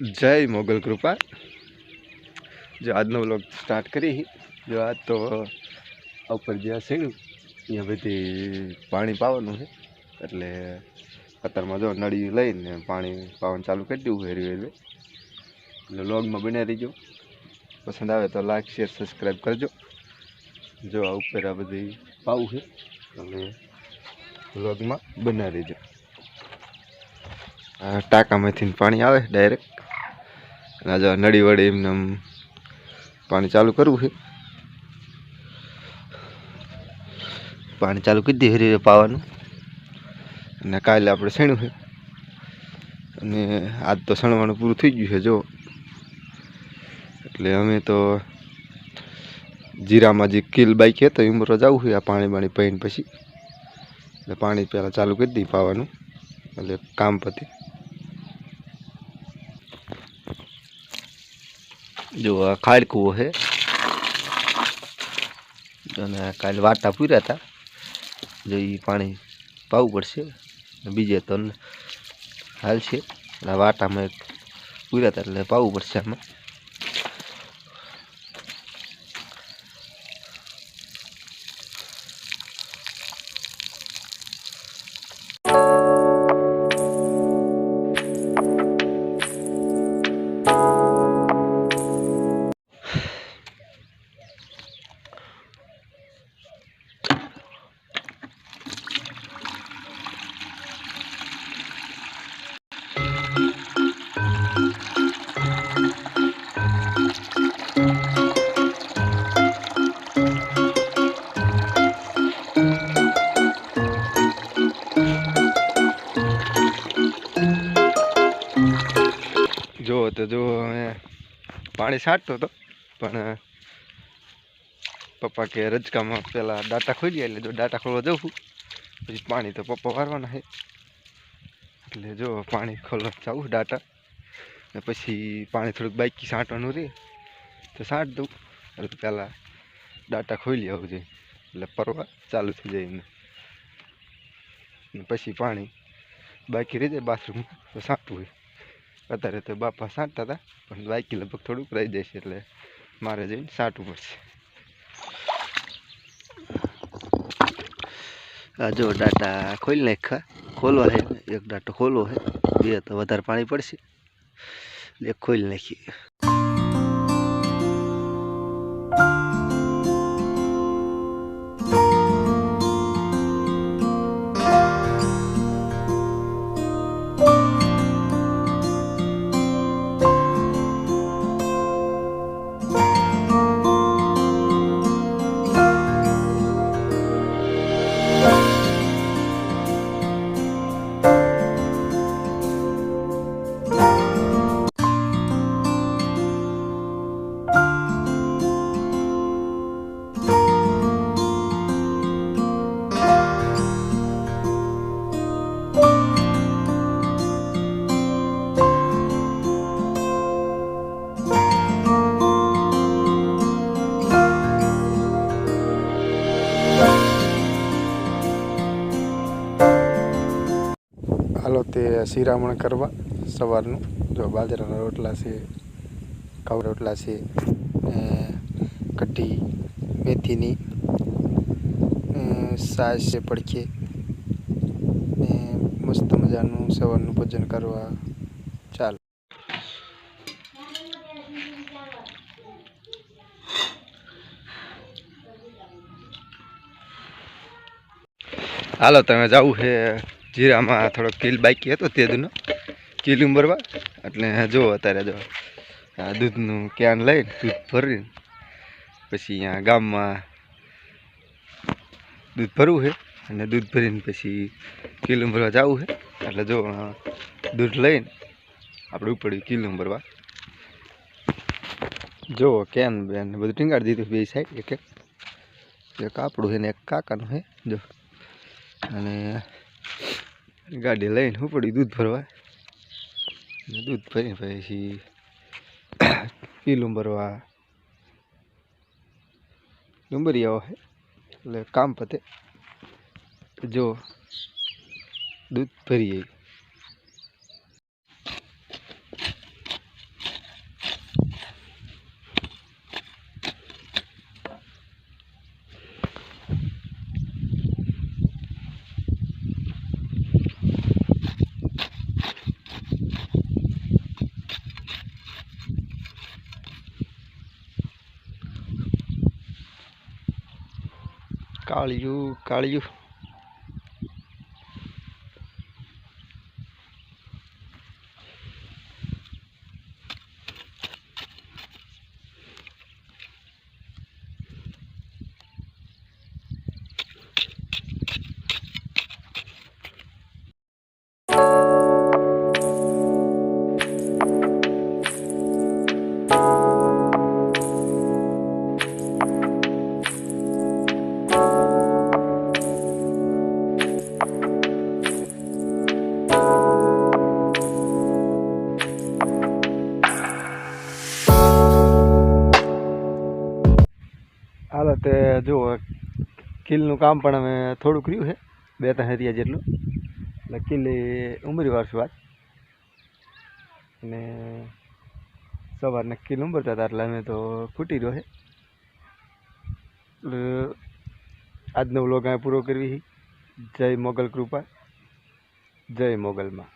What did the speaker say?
જય મોગલ કૃપા. જો આજનો વ્લોગ સ્ટાર્ટ કરી જો આજ તો ઉપર જ્યાં સીણ્યું ત્યાં બધી પાણી પાવાનું છે. એટલે અત્યારમાં જો નળી લઈને પાણી પાવાનું ચાલુ કરી દેવું હેરી હેરવે એટલે વ્લોગમાં બને રહીજો. પસંદ આવે તો લાઈક શેર સબસ્ક્રાઈબ કરજો. જો આ ઉપર આ બધી પાવું છે અને વ્લોગમાં બના રહીજો. ટાંકામાંથી પાણી આવે ડાયરેક્ટ અને આજે નળી વડે એમને પાણી ચાલુ કરવું છે. પાણી ચાલુ કરી દઈએ હરી પાવાનું. અને કાલે આપણે શણ્યું છે. અને આજ તો શણવાનું પૂરું થઈ ગયું છે, જો. એટલે અમે તો જીરામાં જે કિલ બાઈક હતો એ ઉમરો જવું છે આ પાણી બાણી પહીને પછી. એટલે પાણી પહેલાં ચાલુ કરી દઈએ પાવાનું. એટલે કામ પતે. જો આ ખાડકું છે અને કાલે વાટા પૂર્યા હતા જો એ પાણી પાવું પડશે. બીજે તો હાલ છે. વાટામાં પૂર્યા હતા એટલે પાવું પડશે આમાં. પાણી છાંટતો હતો. પણ પપ્પા કે રજકામાં પેલા ડાટા ખોલી એટલે જો ડાટા ખોલવા જવું પછી પાણી તો પપ્પા વારવાના છે. એટલે જો પાણી ખોલવા જવું ડાટા ને પછી પાણી થોડુંક બાઈકી છાંટવાનું રહે તો છાંટ દઉં. એટલે પહેલાં ડાટા ખોલી આવું જોઈએ એટલે પરવા ચાલુ થઈ જાય ને પછી પાણી બાકી રહી જાય બાથરૂમમાં, તો છાંટવું હોય અત્યારે તો બાપા સાંટતા હતા પણ બાઈકી લગભગ થોડુંક રહી જશે એટલે મારે જઈને સાંટવું પડશે. જો ડાટા ખોલી નાખ્યા. ખોલવા છે એક ડાટો ખોલવો છે બે તો વધારે પાણી પડશે. એક ખોલી નાખીએ. હાલો, તે શિરામણ કરવા સવારનું. જો બાજરાના રોટલા છે કવ રોટલા છે કઢી, મેથીની સાસ છે પડખે, ને મસ્ત મજાનું સવારનું ભોજન કરવા ચાલો. હાલો, તમે જવું છે? જીરામાં થોડો કિલ બાકી હતો તે દૂધનો કિલ ઉંબરવા એટલે જો અત્યારે જો આ દૂધનું કેન લઈને દૂધ ભરીને પછી અહીંયા ગામમાં દૂધ ભરવું છે. અને દૂધ ભરીને પછી કિલ ઉંબરવા જવું છે. એટલે જો દૂધ લઈને આપણે ઉપડ્યું કિલ ઉંબરવા જો કેન બેન, બધું ટીંગાડી દીધું બે સાઈડ એક એક એક આપણું છે ને એક કાકાનું છે જો અને ગાડી લઈને હું પડી દૂધ ભરવા. દૂધ ભરીને પછી પીલું ભરવા ડુંબરી આવો એટલે કામ પતે. જો દૂધ ભરીએ. ಕಾಳಿಯು ಕಾಳಿಯು હાલો તે જુઓ, કિલનું કામ પણ અમે થોડુંક રહ્યું છે, બે ત્રણ હરિયા જેટલું. એટલે કિલ્લી ઉમરી વાળશું વાત. અને સવારને કિલ ઉમરતા હતા, એટલે અમે તો ફૂટી રહ્યો છે. આજનો વ્લોગ અહીં પૂરો કરવી જય મોગલ કૃપા, જય મોગલમાં.